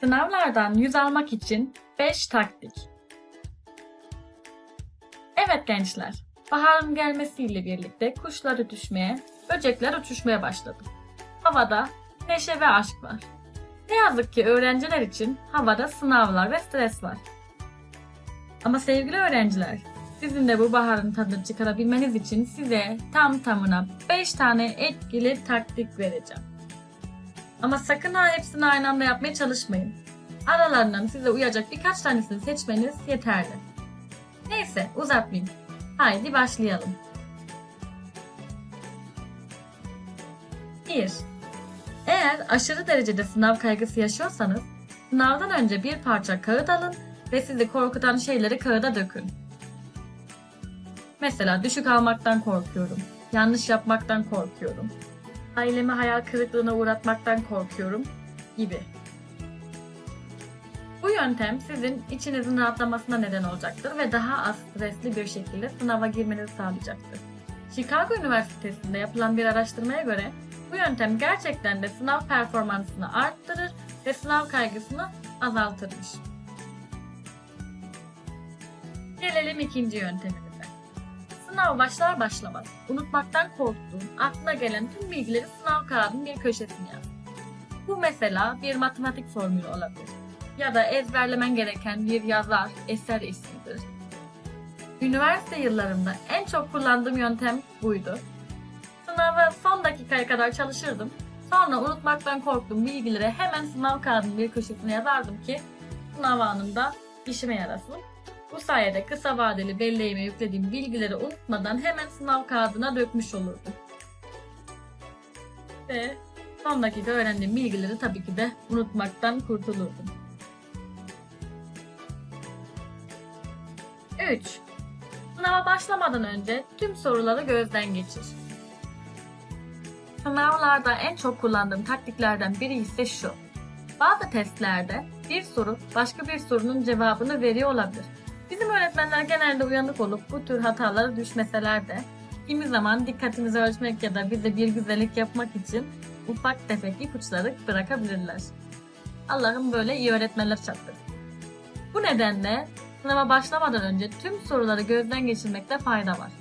Sınavlardan 100 almak için 5 taktik. Evet gençler, baharın gelmesiyle birlikte kuşlar ötüşmeye, böcekler uçuşmaya başladı. Havada neşe ve aşk var. Ne yazık ki öğrenciler için havada sınavlar ve stres var. Ama sevgili öğrenciler, sizin de bu baharın tadını çıkarabilmeniz için size tam tamına 5 tane etkili taktik vereceğim. Ama sakın ha hepsini aynı anda yapmaya çalışmayın. Aralarından size uyacak birkaç tanesini seçmeniz yeterli. Neyse uzatmayayım. Haydi başlayalım. 1. Eğer aşırı derecede sınav kaygısı yaşıyorsanız, sınavdan önce bir parça kağıt alın ve sizi korkutan şeyleri kağıda dökün. Mesela düşük almaktan korkuyorum, yanlış yapmaktan korkuyorum, ailemi hayal kırıklığına uğratmaktan korkuyorum gibi. Bu yöntem sizin içinizin rahatlamasına neden olacaktır ve daha az stresli bir şekilde sınava girmenizi sağlayacaktır. Chicago Üniversitesi'nde yapılan bir araştırmaya göre bu yöntem gerçekten de sınav performansını arttırır ve sınav kaygısını azaltırmış. Gelelim ikinci yöntemimize. Sınav başlar başlamaz unutmaktan korktuğun, aklına gelen tüm bilgileri sınav kağıdının bir köşesine yaz. Bu mesela bir matematik formülü olabilir ya da ezberlemen gereken bir yazar, eser ismidir. Üniversite yıllarımda en çok kullandığım yöntem buydu. Sınava son dakikaya kadar çalışırdım. Sonra unutmaktan korktuğum bilgileri hemen sınav kağıdının bir köşesine yazardım ki sınav anında işime yarasın. Bu sayede kısa vadeli belleğime yüklediğim bilgileri unutmadan hemen sınav kağıdına dökmüş olurdum. Ve son dakika öğrendiğim bilgileri tabii ki de unutmaktan kurtulurdum. 3. Sınava başlamadan önce tüm soruları gözden geçir. Sınavlarda en çok kullandığım taktiklerden biri ise şu. Bazı testlerde bir soru başka bir sorunun cevabını veriyor olabilir. Bizim öğretmenler genelde uyanık olup bu tür hatalara düşmeseler de kimi zaman dikkatimizi ölçmek ya da bize bir güzellik yapmak için ufak tefek ipuçları bırakabilirler. Allah'ım böyle iyi öğretmenler çattırsın. Bu nedenle sınava başlamadan önce tüm soruları gözden geçirmekte fayda var.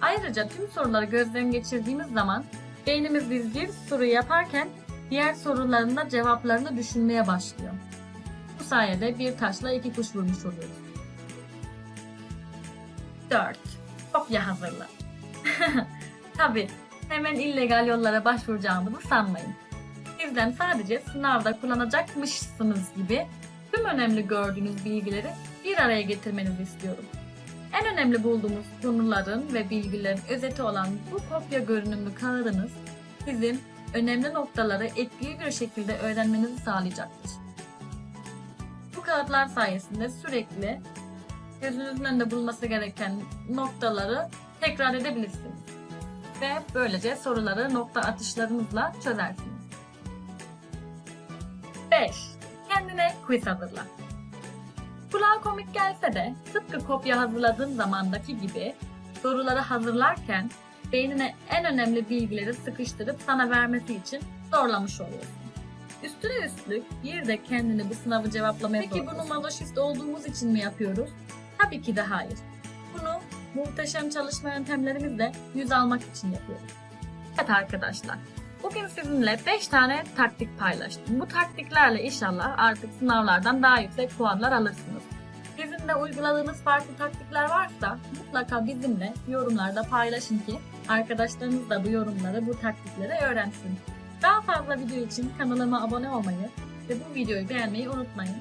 Ayrıca tüm soruları gözden geçirdiğimiz zaman beynimiz biz bir soru yaparken diğer soruların da cevaplarını düşünmeye başlıyor. Bu sayede bir taşla iki kuş vurmuş oluyoruz. 4. Kopya hazırla. Tabi hemen illegal yollara başvuracağımızı sanmayın. Sizden sadece sınavda kullanacakmışsınız gibi tüm önemli gördüğünüz bilgileri bir araya getirmenizi istiyorum. En önemli bulduğumuz konuların ve bilgilerin özeti olan bu kopya görünümlü kağıdınız sizin önemli noktaları etkili bir şekilde öğrenmenizi sağlayacaktır. Bu kağıtlar sayesinde sürekli gözünüzün önünde bulunması gereken noktaları tekrar edebilirsiniz. Ve böylece soruları nokta atışlarınızla çözersiniz. 5. Kendine quiz hazırla. Kulağa komik gelse de tıpkı kopya hazırladığın zamandaki gibi soruları hazırlarken beynine en önemli bilgileri sıkıştırıp sana vermesi için zorlamış oluyorsun. Üstüne üstlük bir de kendini bu sınavı cevaplamaya Peki bunu mazoşist olduğumuz için mi yapıyoruz? Tabii ki de hayır. Bunu muhteşem çalışma yöntemlerimizle yüz almak için yapıyoruz. Evet arkadaşlar, bugün sizinle 5 tane taktik paylaştım. Bu taktiklerle inşallah artık sınavlardan daha yüksek puanlar alırsınız. Sizin de uyguladığınız farklı taktikler varsa mutlaka bizimle yorumlarda paylaşın ki arkadaşlarınız da bu yorumları, bu taktikleri öğrensin. Daha fazla video için kanalıma abone olmayı ve bu videoyu beğenmeyi unutmayın.